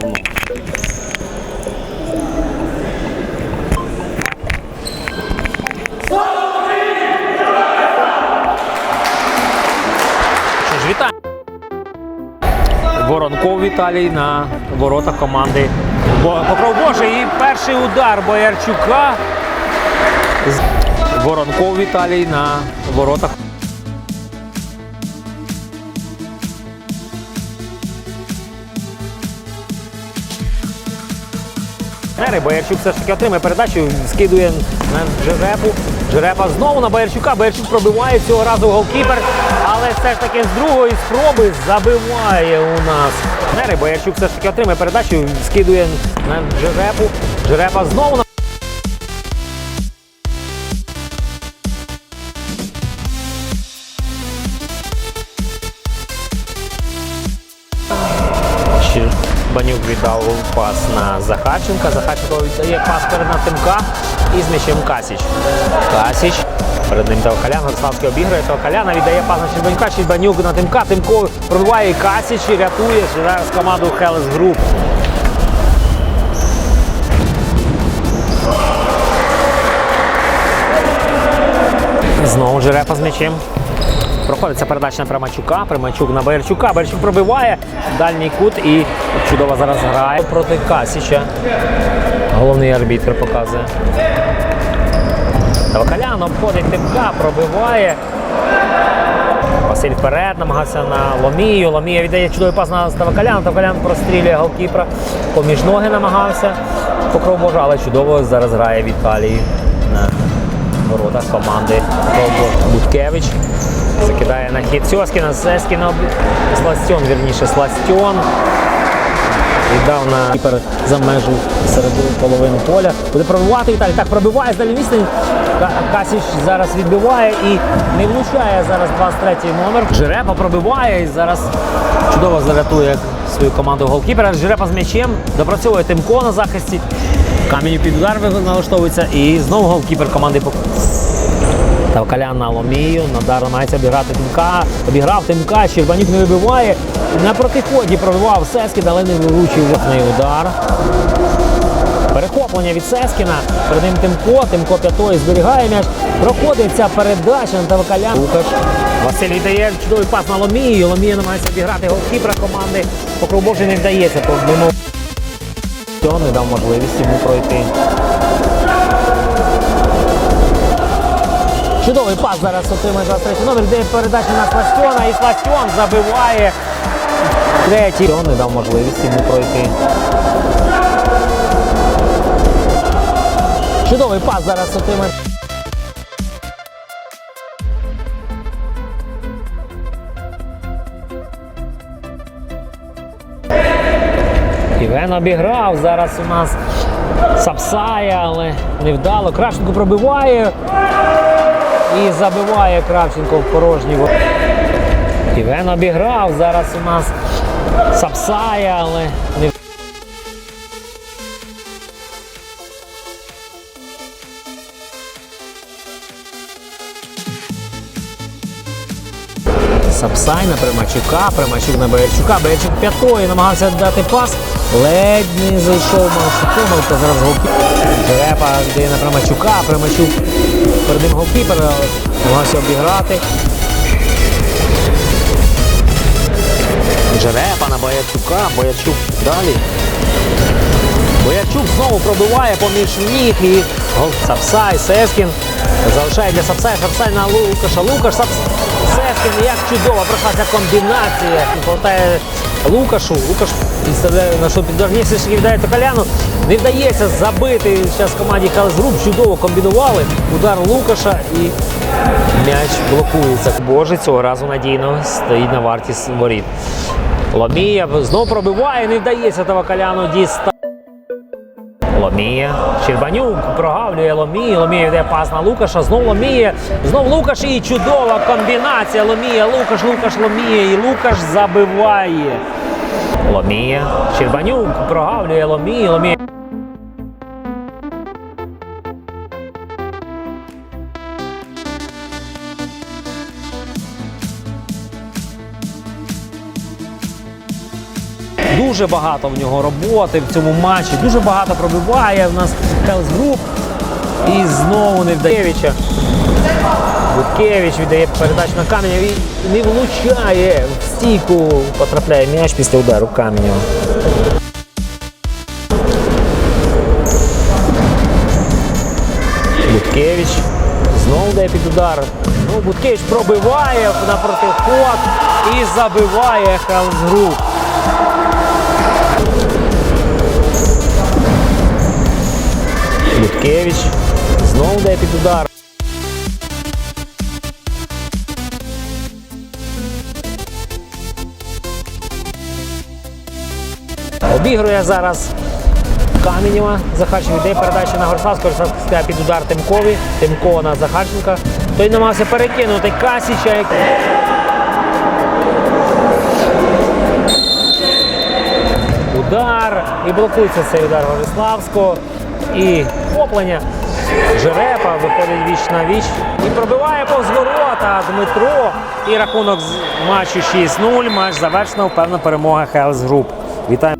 давно. Що. Воронков Віталій на воротах команди Покров Боже. І перший удар Боярчука. Воронков Віталій на воротах. Нери Боярчук все ж таки отримає передачу, скидує на Джерепу. Джерепа знову на Боярчука. Боярчук пробиває цього разу голкіпер, але все ж таки з другої спроби забиває у нас. партнери. Боярчук все ж таки отримає передачу, скидує на Джерепу. Джерепа знову на. Банюк віддав пас на Захарченка. Захарченко віддає пас перед на Тимка і з м'ячем Касіч. Касіч. Перед ним Тавкалян, Горславський обіграє Тавкаляна, віддає пас на Щербанюка, Щербанюк на Тимка, Тимко пробиває Касіч і рятує зараз команду Хелес Груп. Знову Жерепа з м'ячем. Проходиться передача на Примачука. Примачук на Боярчука. Боярчук пробиває дальній кут і чудово зараз грає проти Касіча. Головний арбітр показує. Тавкалян обходить Тимка, пробиває. Василь вперед, намагався на Ломію. Ломія віддає чудовий пас на Тавкалян. Тавкалян прострілює голкіпера. Поміж ноги намагався. Покров Божа, але чудово зараз грає Віталій на воротах команди Покров Буткевич. Закидає на хід Сьоскіна, Сескіна, Сластьон, вірніше, Сластьон. Віддав на кіпер за межу середину половину поля. Буде пробивати Віталій. Так, пробиває з відстані. Касіч зараз відбиває і не влучає зараз 23-й номер. Жерепа пробиває і зараз чудово зарятує свою команду голкіпера. Жерепа з м'ячем допрацьовує Тимко на захисті. Камінь під удар налаштовується і знову голкіпер команди Пок- Тавкалян на Ломію, Надар намагається обіграти Тимка, обіграв Тимка, Щербанюк не вибиває. На протиході пробивав Сескін, але не виручив власний удар. Перехоплення від Сескіна. Перед ним Тимко, Тимко п'ятої зберігає м'яч. Проходить ця передача на Тавкалян. Лукаш. Василь віддає чудовий пас на Ломію. Ломія намагається обіграти голкіпера команди. Покров Божий не вдається. Помимо цього не дав можливість йому пройти. Чудовий пас зараз отримує 23 номер, де передача на Сластьона і Сластьон забиває третій. Он не дав можливість йому пройти. Чудовий пас зараз отримує. Івен обіграв. Зараз у нас Сапсає, але невдало. Кравченко пробиває. І забиває Кравченко в порожній. Івен обіграв. Зараз у нас Сапсає, але не Сапсай на Примачука, Примачук на Боярчука, Боярчук п'ятою намагався дати пас, ледь не зайшов Малшуком, помилка зараз голкіпер. Жерепа віддає на Примачука, Примачук перед ним голкіпер, намагався обіграти. Жерепа на Боярчука, Боярчук далі. Боярчук знову пробиває поміж ніг і Сапсай, Сескін. Залишає для Сапсая, Сапсай на Лукаша. Лукаш, Сапс... Сескін, як чудово пройшла ця комбінація. Повертає Лукашу. Лукаш підставляє на що таки віддає Токаляну. Не вдається забити. Зараз команді Халесгруп чудово комбінували. Удар Лукаша і м'яч блокується. Боже, цього разу надійно стоїть на варті воріт. Ломія знову пробиває, не вдається Тавакаляну дістати. Ломія. Щербанюк прогавлює Ломіє. Ломія йде пас на Лукаша. Знов Ломія. Знов Лукаш і чудова комбінація. Ломія, Лукаш, Лукаш, Ломія. І Лукаш забиває. Ломія. Щербанюк прогавлює Ломіє. Ломія. Дуже багато в нього роботи в цьому матчі. Дуже багато пробиває в нас Хелс Груп. І знову не вдаєвича. Буткевич віддає передачу на Каменєва і не влучає в стійку. Потрапляє м'яч після удару Каменєва. Буткевич знову дає під удар. Ну, Буткевич пробиває на протиход і забиває Хелсгруп. Буткевич знову дає під удар. Обігрує зараз Каменєва. Захарченко йде передача на Горславського. Горславський стає під удар Тимкові. Тимко на Захарченка. Той намагався перекинути Касіча. Удар. І блокується цей удар Гориславського. І поплення. Жерепа виходить віч на віч і пробиває повз ворота Дмитро. І рахунок матчу 6-0. Матч завершено. Певна перемога Хелс Груп. Вітаємо.